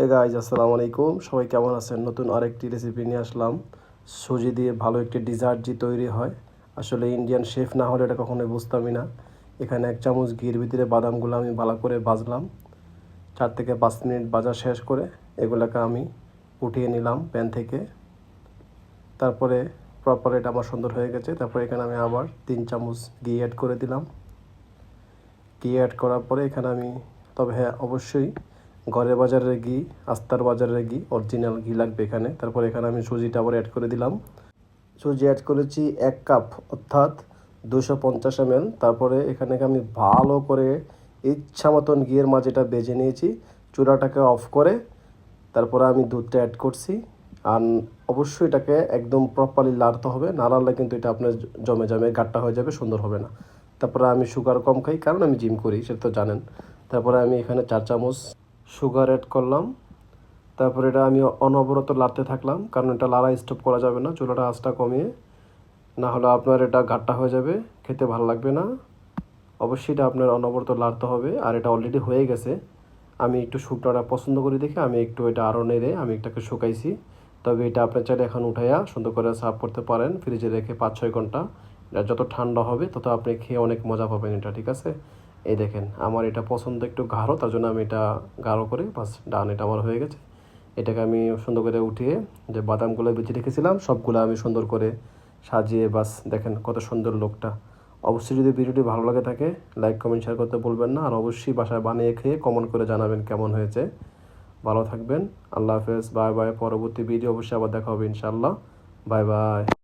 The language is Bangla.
হে গাইজ আসসালামু আলাইকুম। সবাই কেমন আছেন? নতুন আরেকটি রেসিপি নিয়ে আসলাম। সুজি দিয়ে ভালো একটি ডিজার্ট যে তৈরি হয়। আসলে ইন্ডিয়ান শেফ না হলে এটা কখনোই বুঝতামই না। এখানে এক চামচ ঘির ভিতরে বাদামগুলো আমি ভালো করে ভাজলাম। চার থেকে পাঁচ মিনিট ভাজা শেষ করে এগুলোকে আমি উঠিয়ে নিলাম প্যান থেকে। তারপরে প্রপার এটা আমার সুন্দর হয়ে গেছে। তারপরে এখানে আমি আবার তিন চামচ ঘি অ্যাড করে দিলাম। ঘি অ্যাড করার পরে এখানে আমি, তবে হ্যাঁ অবশ্যই ঘরের বাজারের ঘি, আস্তার বাজারের ঘি অরিজিনাল ঘি লাগবে এখানে। তারপর এখানে আমি সুজিটা আবার অ্যাড করে দিলাম। সুজি অ্যাড করেছি এক কাপ অর্থাৎ দুশো পঞ্চাশ এম তারপরে এখানে আমি ভালো করে ইচ্ছা মতন ঘিয়ের মাঝেটা বেজে নিয়েছি। চূড়াটাকে অফ করে তারপরে আমি দুধটা অ্যাড করছি। আর অবশ্যই এটাকে একদম প্রপারলি লাড়তে হবে। না লাড়লে কিন্তু এটা আপনার জমে জমে গাট্টা হয়ে যাবে, সুন্দর হবে না। তারপরে আমি সুগার কম খাই, কারণ আমি জিম করি সেটা তো জানেন। তারপরে আমি এখানে চার চামচ সুগার অ্যাড করলাম। তারপরে এটা আমি অনবরত লাড়তে থাকলাম, কারণ এটা লাড়া স্টপ করা যাবে না, চুলাটা আঁচটা কমিয়ে। না হলে আপনার এটা ঘাট্টা হয়ে যাবে, খেতে ভালো লাগবে না। অবশ্যই এটা আপনার অনবরত লাড়তে হবে, আর এটা অলরেডি হয়ে গেছে। আমি একটু শুকনোটা পছন্দ করি দেখে আমি একটু এটা আরও নেড়ে আমি এটাকে শুকাইছি। তবে এটা আপনার চাইলে এখন উঠাইয়া সুন্দর করে সার্ভ করতে পারেন, ফ্রিজে রেখে পাঁচ ছয় ঘণ্টা। এটা যত ঠান্ডা হবে তত আপনি খেয়ে অনেক মজা পাবেন এটা, ঠিক আছে? এই দেখেন, আমার এটা পছন্দ একটু গাঢ়, তার জন্য আমি এটা গাঢ় করে, বাস ডান এটা আমার হয়ে গেছে। এটাকে আমি সুন্দর করে উঠিয়ে যে বাদামগুলো বেঁচে রেখেছিলাম, সবগুলো আমি সুন্দর করে সাজিয়ে, বাস দেখেন কত সুন্দর লোকটা। অবশ্যই যদি ভিডিওটি ভালো লাগে থাকে, লাইক, কমেন্ট শেয়ার করতে বলবেন না, আর অবশ্যই বাসায় বানিয়ে খেয়ে কমেন্ট করে জানাবেন কেমন হয়েছে। ভালো থাকবেন, আল্লাহ হাফেজ, বাই বাই, পরবর্তী ভিডিও অবশ্যই আবার দেখা হবে ইনশাল্লাহ বাই বাই।